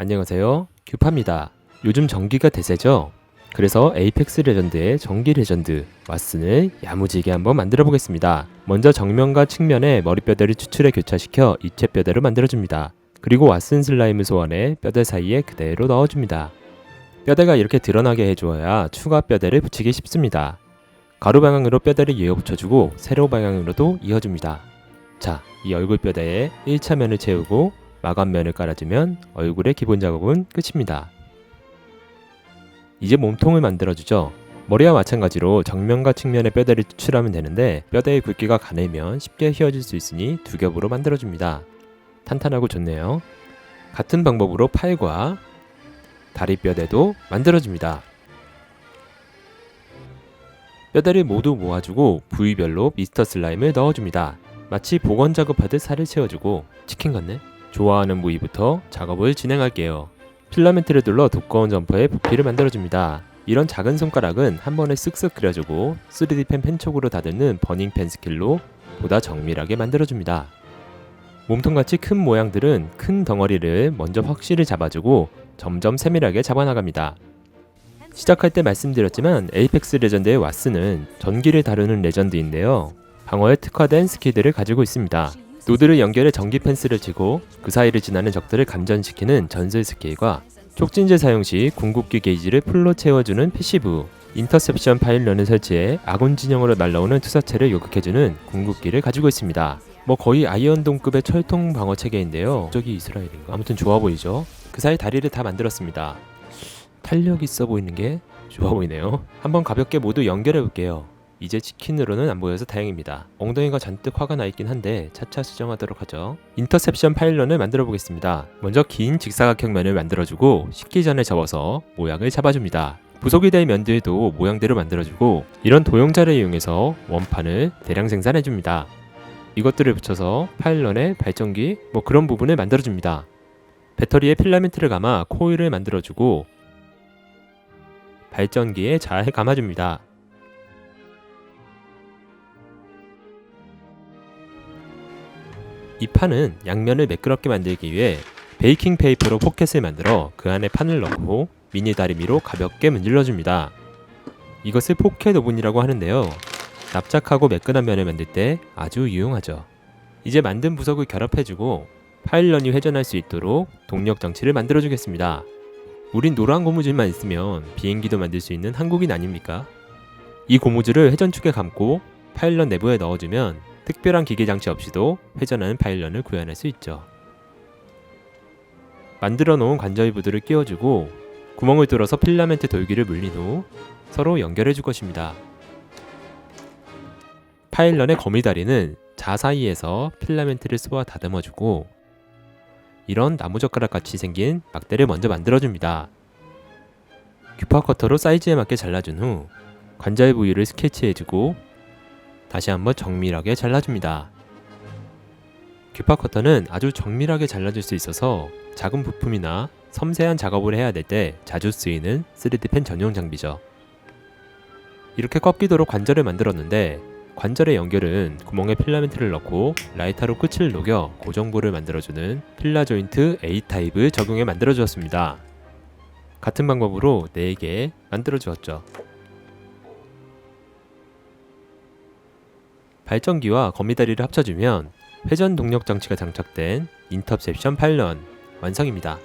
안녕하세요. 규파입니다. 요즘 전기가 대세죠? 그래서 에이펙스 레전드의 전기 레전드 왓슨을 야무지게 한번 만들어 보겠습니다. 먼저 정면과 측면에 머리뼈대를 추출해 교차시켜 입체 뼈대로 만들어줍니다. 그리고 왓슨 슬라임을 소환해 뼈대 사이에 그대로 넣어줍니다. 뼈대가 이렇게 드러나게 해주어야 추가 뼈대를 붙이기 쉽습니다. 가로 방향으로 뼈대를 이어 붙여주고 세로 방향으로도 이어줍니다. 자, 이 얼굴 뼈대에 1차 면을 채우고 마감면을 깔아주면 얼굴의 기본 작업은 끝입니다. 이제 몸통을 만들어주죠. 머리와 마찬가지로 정면과 측면의 뼈대를 추출하면 되는데 뼈대의 굵기가 가늘면 쉽게 휘어질 수 있으니 두 겹으로 만들어줍니다. 탄탄하고 좋네요. 같은 방법으로 팔과 다리 뼈대도 만들어줍니다. 뼈대를 모두 모아주고 부위별로 미스터 슬라임을 넣어줍니다. 마치 복원 작업하듯 살을 채워주고 치킨 같네. 좋아하는 부위부터 작업을 진행할게요. 필라멘트를 둘러 두꺼운 점퍼에 부피를 만들어줍니다. 이런 작은 손가락은 한 번에 쓱쓱 그려주고 3D펜 펜촉으로 다듬는 버닝펜 스킬로 보다 정밀하게 만들어줍니다. 몸통같이 큰 모양들은 큰 덩어리를 먼저 확실히 잡아주고 점점 세밀하게 잡아나갑니다. 시작할 때 말씀드렸지만 에이펙스 레전드의 왓슨은 전기를 다루는 레전드인데요. 방어에 특화된 스킬들을 가지고 있습니다. 노드를 연결해 전기 펜스를 치고 그 사이를 지나는 적들을 감전시키는 전술 스킬과 촉진제 사용 시 궁극기 게이지를 풀로 채워주는 패시브 인터셉션 파일런을 설치해 아군 진영으로 날라오는 투사체를 요격해주는 궁극기를 가지고 있습니다. 뭐 거의 아이언돔급의 철통 방어 체계인데요. 저기 이스라엘인가? 아무튼 좋아 보이죠? 그 사이 다리를 다 만들었습니다. 탄력 있어 보이는 게 좋아 보이네요. 한번 가볍게 모두 연결해 볼게요. 이제 치킨으로는 안 보여서 다행입니다. 엉덩이가 잔뜩 화가 나 있긴 한데 차차 수정하도록 하죠. 인터셉션 파일런을 만들어 보겠습니다. 먼저 긴 직사각형면을 만들어주고 식기 전에 접어서 모양을 잡아줍니다. 부속이 될 면들도 모양대로 만들어주고 이런 도형자를 이용해서 원판을 대량 생산해줍니다. 이것들을 붙여서 파일런에 발전기 뭐 그런 부분을 만들어줍니다. 배터리에 필라멘트를 감아 코일을 만들어주고 발전기에 잘 감아줍니다. 이 판은 양면을 매끄럽게 만들기 위해 베이킹 페이퍼로 포켓을 만들어 그 안에 판을 넣고 미니 다리미로 가볍게 문질러 줍니다. 이것을 포켓 오븐이라고 하는데요. 납작하고 매끈한 면을 만들 때 아주 유용하죠. 이제 만든 부석을 결합해주고 파일런이 회전할 수 있도록 동력 장치를 만들어주겠습니다. 우린 노란 고무줄만 있으면 비행기도 만들 수 있는 한국인 아닙니까? 이 고무줄을 회전축에 감고 파일런 내부에 넣어주면 특별한 기계 장치 없이도 회전하는 파일런을 구현할 수 있죠. 만들어 놓은 관절부들을 끼워주고 구멍을 뚫어서 필라멘트 돌기를 물린 후 서로 연결해 줄 것입니다. 파일런의 거미다리는 자 사이에서 필라멘트를 쏘아 다듬어 주고 이런 나무젓가락 같이 생긴 막대를 먼저 만들어 줍니다. 규파 커터로 사이즈에 맞게 잘라준 후 관절 부위를 스케치해주고 다시 한번 정밀하게 잘라줍니다. 규파 커터는 아주 정밀하게 잘라줄 수 있어서 작은 부품이나 섬세한 작업을 해야 될 때 자주 쓰이는 3D펜 전용 장비죠. 이렇게 꺾이도록 관절을 만들었는데 관절의 연결은 구멍에 필라멘트를 넣고 라이터로 끝을 녹여 고정부를 만들어주는 필라 조인트 A 타입을 적용해 만들어 주었습니다. 같은 방법으로 4개 만들어 주었죠. 발전기와 거미다리를 합쳐주면 회전 동력 장치가 장착된 인터셉션 파일런 완성입니다.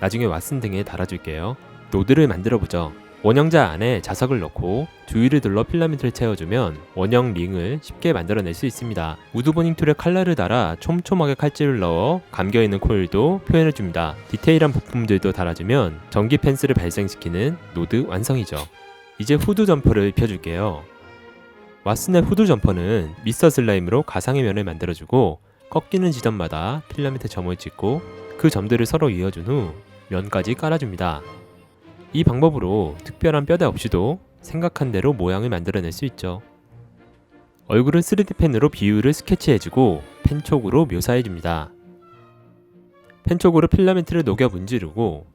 나중에 왓슨 등에 달아줄게요. 노드를 만들어 보죠. 원형자 안에 자석을 넣고 주위를 둘러 필라멘트를 채워주면 원형 링을 쉽게 만들어낼 수 있습니다. 우드보닝 툴에 칼날을 달아 촘촘하게 칼질을 넣어 감겨있는 코일도 표현해줍니다. 디테일한 부품들도 달아주면 전기 펜스를 발생시키는 노드 완성이죠. 이제 후드 점퍼를 입혀줄게요. 왓슨의 후드 점퍼는 미스터 슬라임으로 가상의 면을 만들어주고 꺾이는 지점마다 필라멘트 점을 찍고 그 점들을 서로 이어준 후 면까지 깔아줍니다. 이 방법으로 특별한 뼈대 없이도 생각한 대로 모양을 만들어낼 수 있죠. 얼굴은 3D 펜으로 비율을 스케치해주고 펜촉으로 묘사해줍니다. 펜촉으로 필라멘트를 녹여 문지르고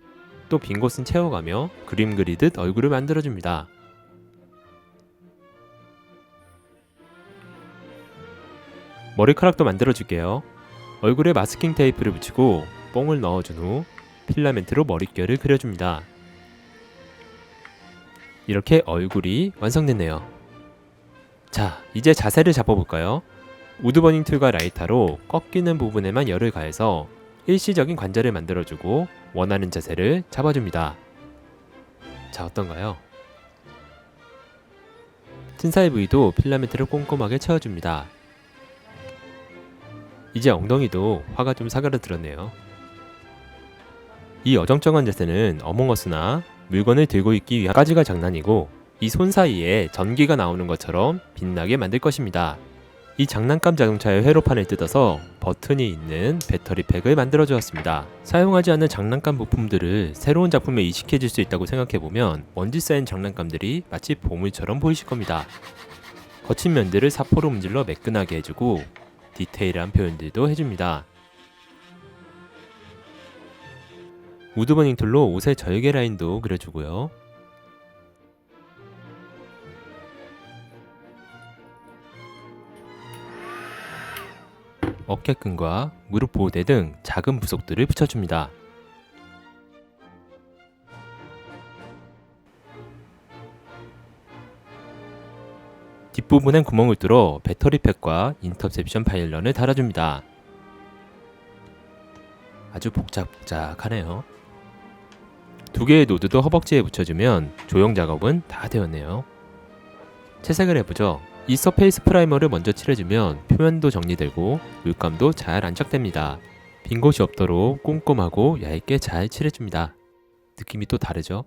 또 빈 곳은 채워가며 그림 그리듯 얼굴을 만들어줍니다. 머리카락도 만들어줄게요. 얼굴에 마스킹 테이프를 붙이고 뽕을 넣어준 후 필라멘트로 머릿결을 그려줍니다. 이렇게 얼굴이 완성됐네요. 자, 이제 자세를 잡아볼까요? 우드버닝 툴과 라이터로 꺾이는 부분에만 열을 가해서 일시적인 관절을 만들어주고 원하는 자세를 잡아줍니다. 자, 어떤가요? 튼사이 부위도 필라멘트를 꼼꼼하게 채워줍니다. 이제 엉덩이도 화가 좀 사그라들었네요. 이 어정쩡한 자세는 어몽어스나 물건을 들고 있기 위한 까지가 장난이고 이 손 사이에 전기가 나오는 것처럼 빛나게 만들 것입니다. 이 장난감 자동차의 회로판을 뜯어서 버튼이 있는 배터리 팩을 만들어 주었습니다. 사용하지 않는 장난감 부품들을 새로운 작품에 이식해 줄 수 있다고 생각해 보면 먼지 쌓인 장난감들이 마치 보물처럼 보이실 겁니다. 거친 면들을 사포로 문질러 매끈하게 해주고 디테일한 표현들도 해줍니다. 우드버닝 툴로 옷의 절개 라인도 그려주고요. 어깨끈과 무릎 보호대 등 작은 부속들을 붙여줍니다. 뒷부분엔 구멍을 뚫어 배터리 팩과 인터셉션 파일런을 달아줍니다. 아주 복작복작하네요. 두 개의 노드도 허벅지에 붙여주면 조형 작업은 다 되었네요. 채색을 해보죠. 이 서페이스 프라이머를 먼저 칠해주면 표면도 정리되고 물감도 잘 안착됩니다. 빈 곳이 없도록 꼼꼼하고 얇게 잘 칠해줍니다. 느낌이 또 다르죠?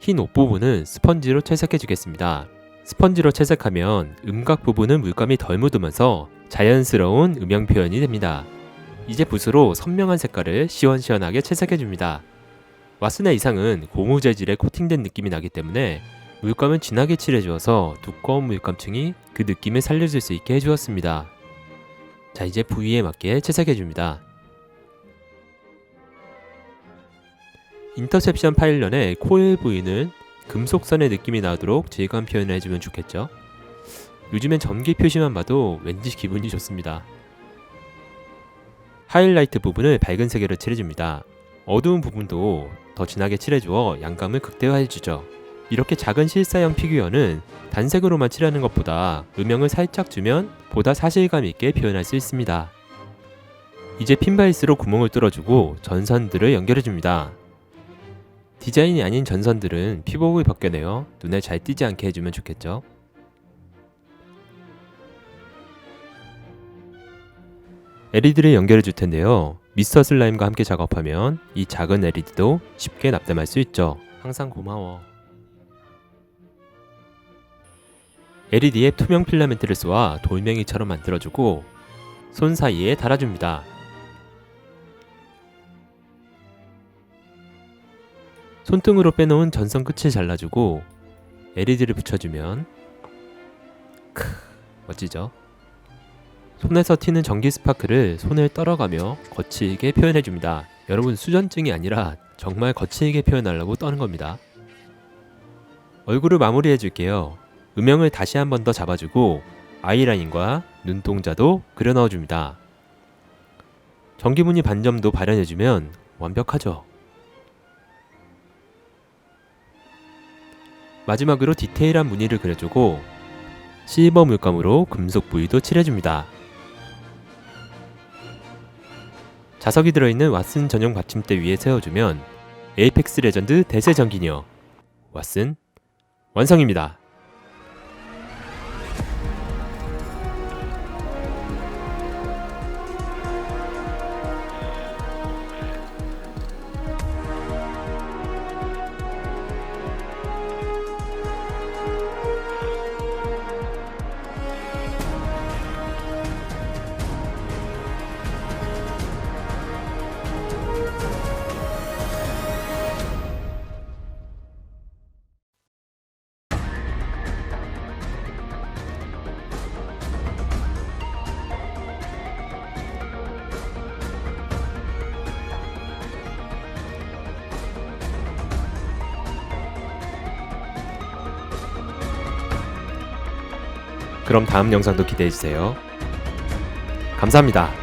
흰 옷 부분은 스펀지로 채색해주겠습니다. 스펀지로 채색하면 음각 부분은 물감이 덜 묻으면서 자연스러운 음영 표현이 됩니다. 이제 붓으로 선명한 색깔을 시원시원하게 채색해줍니다. 왓슨의 이상은 고무 재질에 코팅된 느낌이 나기 때문에 물감은 진하게 칠해주어서 두꺼운 물감층이 그 느낌을 살려줄 수 있게 해주었습니다. 자 이제 부위에 맞게 채색해줍니다. 인터셉션 파일런의 코일 부위는 금속선의 느낌이 나도록 질감 표현을 해주면 좋겠죠. 요즘엔 전기 표시만 봐도 왠지 기분이 좋습니다. 하이라이트 부분을 밝은 색으로 칠해줍니다. 어두운 부분도 더 진하게 칠해주어 양감을 극대화해주죠. 이렇게 작은 실사형 피규어는 단색으로만 칠하는 것보다 음영을 살짝 주면 보다 사실감 있게 표현할 수 있습니다. 이제 핀바이스로 구멍을 뚫어주고 전선들을 연결해줍니다. 디자인이 아닌 전선들은 피복을 벗겨내어 눈에 잘 띄지 않게 해주면 좋겠죠. LED를 연결해 줄 텐데요. 미스터 슬라임과 함께 작업하면 이 작은 LED도 쉽게 납땜할 수 있죠. 항상 고마워. LED에 투명 필라멘트를 쏘아 돌멩이처럼 만들어주고 손 사이에 달아줍니다. 손등으로 빼놓은 전선 끝을 잘라주고 LED를 붙여주면 크 멋지죠? 손에서 튀는 전기 스파크를 손을 떨어가며 거칠게 표현해줍니다. 여러분 수전증이 아니라 정말 거칠게 표현하려고 떠는 겁니다. 얼굴을 마무리해줄게요. 음영을 다시 한 번 더 잡아주고 아이라인과 눈동자도 그려 넣어줍니다. 전기무늬 반점도 발현해주면 완벽하죠. 마지막으로 디테일한 무늬를 그려주고 실버 물감으로 금속 부위도 칠해줍니다. 자석이 들어있는 왓슨 전용 받침대 위에 세워주면 에이펙스 레전드 대세 전기녀 왓슨 완성입니다. 그럼 다음 영상도 기대해주세요. 감사합니다.